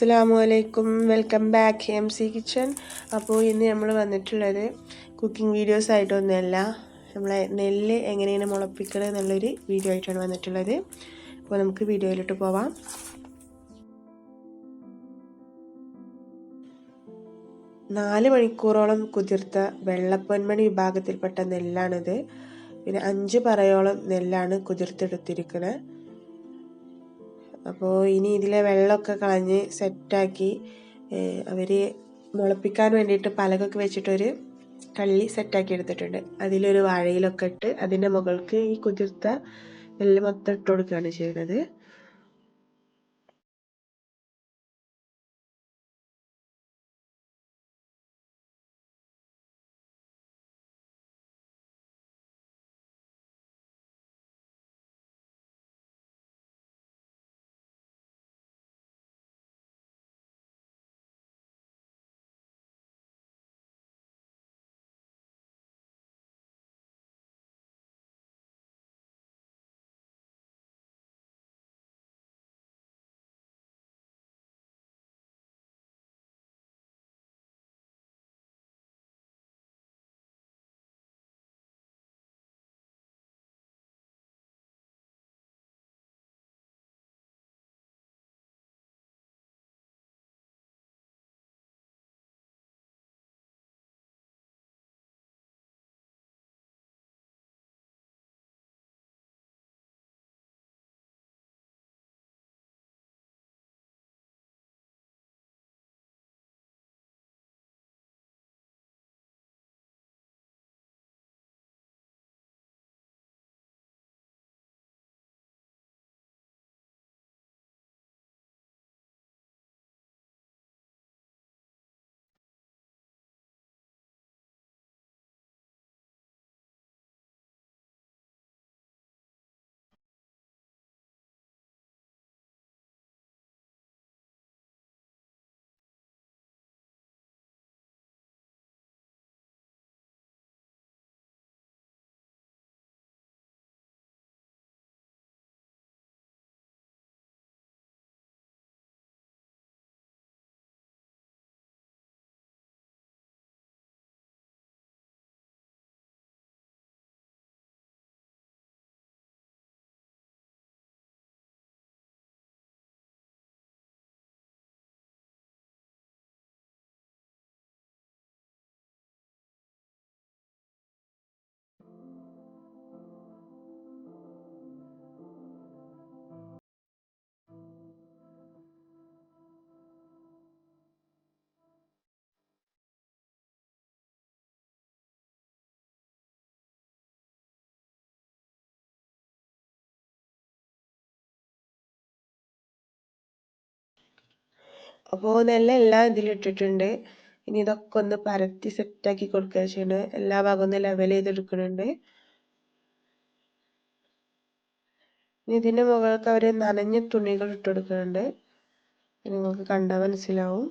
അസ്സാം വലൈക്കും welcome back M C kitchen അപ്പോൾ ഇന്ന് നമ്മൾ വന്നിട്ടുള്ളത് കുക്കിംഗ് വീഡിയോസ് ആയിട്ടൊന്നുമല്ല. നമ്മളെ നെല്ല് എങ്ങനെയാണ് മുളപ്പിക്കുന്നത് എന്നുള്ളൊരു വീഡിയോ ആയിട്ടാണ് വന്നിട്ടുള്ളത്. അപ്പോൾ നമുക്ക് വീഡിയോയിലോട്ട് പോവാം. നാല് മണിക്കൂറോളം കുതിർത്ത വെള്ളപ്പൊന്മണി വിഭാഗത്തിൽപ്പെട്ട നെല്ലാണിത്. പിന്നെ അഞ്ച് പറയോളം നെല്ലാണ് കുതിർത്തെടുത്തിരിക്കുന്നത് അപ്പോൾ ഇനി ഇതിലെ വെള്ളമൊക്കെ കളഞ്ഞ് സെറ്റാക്കി അവർ മുളപ്പിക്കാൻ വേണ്ടിയിട്ട് പലകൊക്കെ വെച്ചിട്ടൊരു കള്ളി സെറ്റാക്കി എടുത്തിട്ടുണ്ട്. അതിലൊരു വാഴയിലൊക്കെ ഇട്ട് അതിന്റെ മുകൾക്ക് ഈ കുതിർത്ത നെല്ല് മൊത്തം ഇട്ട് കൊടുക്കുകയാണ് ചെയ്യുന്നത്. അപ്പോൾ നെല്ലെല്ലാം ഇതിലിട്ടിട്ടുണ്ട്. ഇനി ഇതൊക്കെ ഒന്ന് പരത്തി സെറ്റാക്കി കൊടുക്കുക ചെയ്യണത് എല്ലാ ഭാഗവും ഒന്ന് ലെവൽ ചെയ്തെടുക്കുന്നുണ്ട് ഇനി ഇതിന്റെ മുകൾക്ക് അവർ നനഞ്ഞ തുണികൾ ഇട്ട് കൊടുക്കുന്നുണ്ട് നിങ്ങൾക്ക് കണ്ടാൽ മനസ്സിലാവും.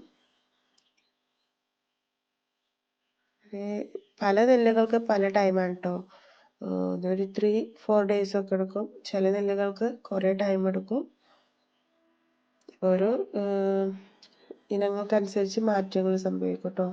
പല നെല്ലുകൾക്ക് പല ടൈമാണ് കേട്ടോ ഒരു ത്രീ ഫോർ ഡേയ്സ് ഒക്കെ എടുക്കും. ചില നെല്ലുകൾക്ക് കുറേ ടൈം എടുക്കും. ഓരോ ഇനങ്ങൾക്കനുസരിച്ച് മാറ്റങ്ങൾ സംഭവിക്കും കേട്ടോ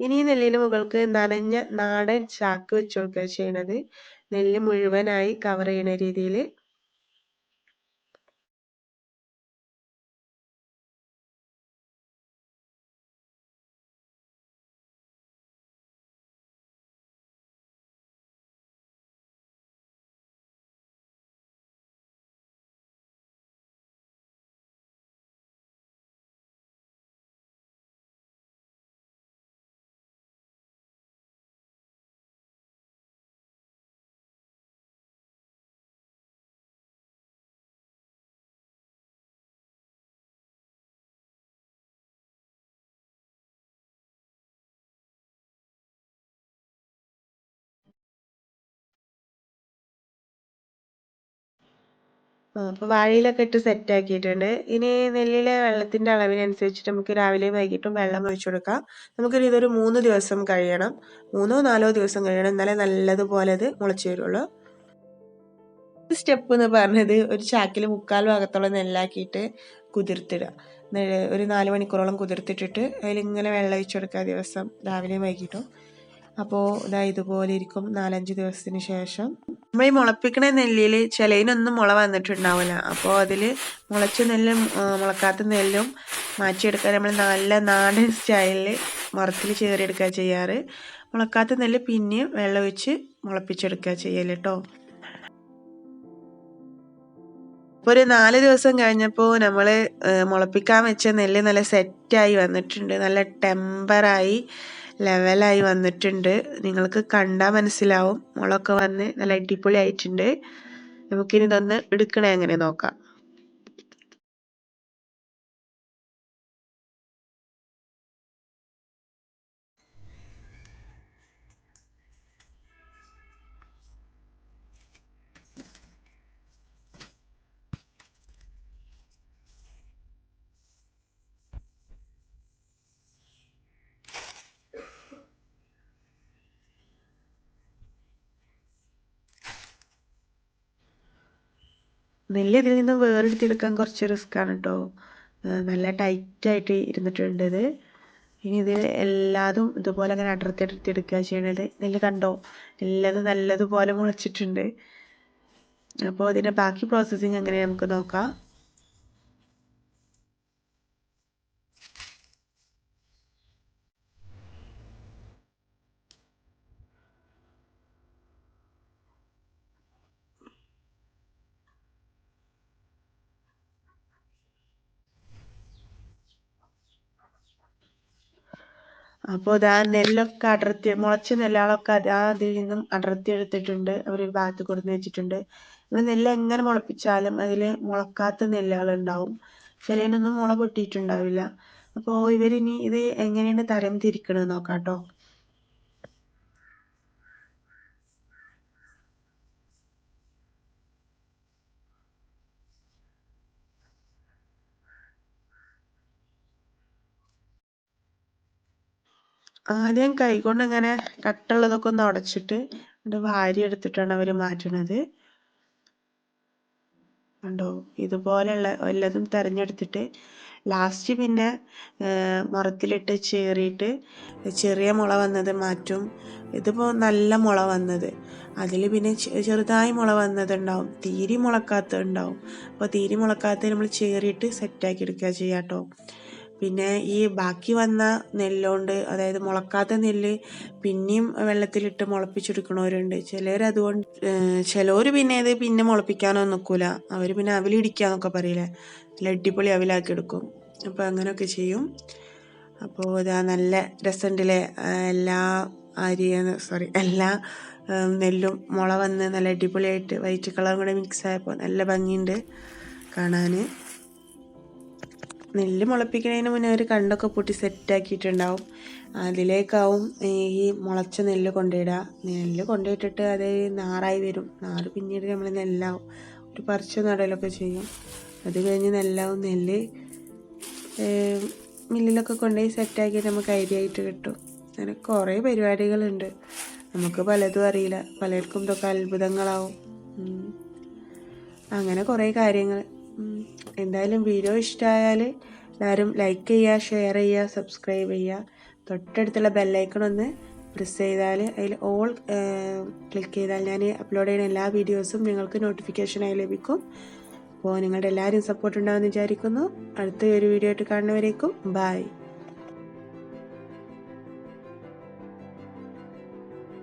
ഇനി നെല്ലിന് മുകൾക്ക് നനഞ്ഞ നാടൻ ചാക്ക് വെച്ച് കൊടുക്കുക ചെയ്യണത്. നെല്ല് മുഴുവനായി കവർ ചെയ്യണ രീതിയിൽ അപ്പോൾ വാഴയിലൊക്കെ ഇട്ട് സെറ്റ് ആക്കിയിട്ടുണ്ട്. ഇനി നെല്ലിലെ വെള്ളത്തിന്റെ അളവിനനുസരിച്ചിട്ട് നമുക്ക് രാവിലെയും വൈകിട്ടും വെള്ളം ഒഴിച്ചു കൊടുക്കാം. നമുക്കൊരു ഇതൊരു മൂന്ന് ദിവസം കഴിയണം. മൂന്നോ നാലോ ദിവസം കഴിയണം. എന്നാലേ നല്ലതുപോലെ അത് മുളച്ചു വരുള്ളൂ. സ്റ്റെപ്പ് എന്ന് പറഞ്ഞത് ഒരു ചാക്കിൽ മുക്കാൽ ഭാഗത്തോളം നെല്ലാക്കിയിട്ട് കുതിർത്തിടുക. ഒരു നാല് മണിക്കൂറോളം കുതിർത്തിട്ടിട്ട് അതിലിങ്ങനെ വെള്ളം ഒഴിച്ചു കൊടുക്കുക ദിവസം രാവിലെയും വൈകിട്ടും. അപ്പോൾ ഇതാ ഇതുപോലെ ഇരിക്കും നാലഞ്ച് ദിവസത്തിന് ശേഷം. നമ്മൾ ഈ മുളപ്പിക്കണ നെല്ലിൽ ചിലതിനൊന്നും മുള വന്നിട്ടുണ്ടാവില്ല അപ്പോൾ അതിൽ മുളച്ച നെല്ലും മുളക്കാത്ത നെല്ലും മാറ്റിയെടുക്കാൻ നമ്മൾ നല്ല നാടൻ സ്റ്റൈലിൽ മുറത്തിൽ ചേറിയെടുക്കുക ചെയ്യാറ്. മുളക്കാത്ത നെല്ല് പിന്നെയും വെള്ളം ഒഴിച്ച് മുളപ്പിച്ചെടുക്കുക ചെയ്യൽ കേട്ടോ അപ്പോൾ ഒരു നാല് ദിവസം കഴിഞ്ഞപ്പോൾ നമ്മൾ മുളപ്പിക്കാൻ വെച്ച നെല്ല് നല്ല സെറ്റായി വന്നിട്ടുണ്ട്. നല്ല ടെമ്പറായി. ലെവലായി വന്നിട്ടുണ്ട്. നിങ്ങൾക്ക് കണ്ടാൽ മനസ്സിലാവും. മുളൊക്കെ വന്ന് നല്ല അടിപൊളി ആയിട്ടുണ്ട് നമുക്കിനി ഇതൊന്ന് എടുക്കണേ അങ്ങനെ നോക്കാം. നെല്ല് ഇതിൽ നിന്ന് വേറെടുത്തെടുക്കാൻ കുറച്ച് റിസ്ക് ആണ് കേട്ടോ നല്ല ടൈറ്റായിട്ട് ഇരുന്നിട്ടുണ്ട് ഇത്. ഇനി ഇതിൽ എല്ലാതും ഇതുപോലെ അങ്ങനെ അടർത്തി അടർത്തി എടുക്കുക ചെയ്യണത്. നെല്ല് കണ്ടോ? എല്ലാതും നല്ലതുപോലെ മുളച്ചിട്ടുണ്ട്. അപ്പോൾ ഇതിന്റെ ബാക്കി പ്രോസസ്സിങ് എങ്ങനെ നമുക്ക് നോക്കാം. അപ്പോൾ ഇതാ നെല്ലൊക്കെ അടർത്തി മുളച്ച നെല്ലുകളൊക്കെ അതാ അതിൽ നിന്നും അടർത്തി എടുത്തിട്ടുണ്ട് അവർ ഭാഗത്ത് കൊടുന്ന് വെച്ചിട്ടുണ്ട്. നമ്മൾ നെല്ല് എങ്ങനെ മുളപ്പിച്ചാലും അതിൽ മുളക്കാത്ത നെല്ലുകൾ ഉണ്ടാവും ചിലതിനൊന്നും മുള പൊട്ടിയിട്ടുണ്ടാവില്ല. അപ്പോൾ ഇവരിനി ഇത് എങ്ങനെയാണ് തരം തിരിക്കണത് നോക്കാം ആദ്യം കൈകൊണ്ട് ഇങ്ങനെ കട്ടുള്ളതൊക്കെ ഒന്ന് ഉടച്ചിട്ട് എന്നിട്ട് വാരി എടുത്തിട്ടാണ് അവർ മാറ്റണത്. കണ്ടോ? ഇതുപോലെയുള്ള വല്ലതും തിരഞ്ഞെടുത്തിട്ട് ലാസ്റ്റ് പിന്നെ മുറത്തിലിട്ട് ചേറിയിട്ട് ചെറിയ മുള വന്നത് മാറ്റും. ഇതിപ്പോൾ നല്ല മുള വന്നത്. അതിൽ പിന്നെ ചെറുതായി മുള വന്നതുണ്ടാവും. തീരെ മുളക്കാത്തത് ഉണ്ടാവും അപ്പോൾ തീരി മുളക്കാത്തത് നമ്മൾ ചേറിയിട്ട് സെറ്റാക്കി എടുക്കുക ചെയ്യാം കേട്ടോ പിന്നെ ഈ ബാക്കി വന്ന നെല്ലുകൊണ്ട് അതായത് മുളക്കാത്ത നെല്ല് പിന്നെയും വെള്ളത്തിലിട്ട് മുളപ്പിച്ചെടുക്കണവരുണ്ട്. ചിലർ അതുകൊണ്ട് ചിലവർ പിന്നെ ഇത് പിന്നെ മുളപ്പിക്കാനൊന്നും നിൽക്കൂല അവർ പിന്നെ അവിലിടിക്കാന്നൊക്കെ പറയില്ലേ. നല്ല അടിപൊളി അവിലാക്കി എടുക്കും അപ്പോൾ അങ്ങനെയൊക്കെ ചെയ്യും. അപ്പോൾ ഇതാ നല്ല രസമുണ്ടല്ലേ എല്ലാ അരി സോറി എല്ലാ നെല്ലും മുള വന്ന് നല്ല അടിപൊളിയായിട്ട് വൈറ്റ് കളറും കൂടെ മിക്സ് ആയപ്പോൾ നല്ല ഭംഗിയുണ്ട് കാണാൻ നെല്ല് മുളപ്പിക്കുന്നതിന് മുന്നേ ഒരു കണ്ടൊക്കെ പൊട്ടി സെറ്റാക്കിയിട്ടുണ്ടാവും. അതിലേക്കാവും ഈ മുളച്ച നെല്ല് കൊണ്ടിടുക നെല്ല് കൊണ്ടിട്ടിട്ട് അത് നാറായി വരും. നാറ് പിന്നീട് നമ്മൾ നെല്ലാവും. ഒരു പറിച്ച നടലൊക്കെ ചെയ്യും. അത് കഴിഞ്ഞ് നെല്ലാവും. നെല്ല് മില്ലിലൊക്കെ കൊണ്ടുപോയി സെറ്റാക്കി നമുക്ക് ഐഡിയ കിട്ടും. അങ്ങനെ കുറേ പരിപാടികളുണ്ട്. നമുക്ക് പലതും അറിയില്ല. പലർക്കും ഇതൊക്കെ അത്ഭുതങ്ങളാവും. അങ്ങനെ കുറേ കാര്യങ്ങൾ. എന്തായാലും വീഡിയോ ഇഷ്ടമായാൽ എല്ലാവരും ലൈക്ക് ചെയ്യുക ഷെയർ ചെയ്യുക സബ്സ്ക്രൈബ് ചെയ്യുക തൊട്ടടുത്തുള്ള ബെല്ലൈക്കൺ ഒന്ന് പ്രസ് ചെയ്താൽ അതിൽ ഓൾ ക്ലിക്ക് ചെയ്താൽ ഞാൻ അപ്ലോഡ് ചെയ്യുന്ന എല്ലാ വീഡിയോസും നിങ്ങൾക്ക് നോട്ടിഫിക്കേഷനായി ലഭിക്കും. അപ്പോൾ നിങ്ങളുടെ എല്ലാവരും സപ്പോർട്ട് ഉണ്ടാകുമെന്ന് വിചാരിക്കുന്നു. അടുത്ത ഒരു വീഡിയോ ആയിട്ട് കാണുന്നവരേക്കും. ബൈ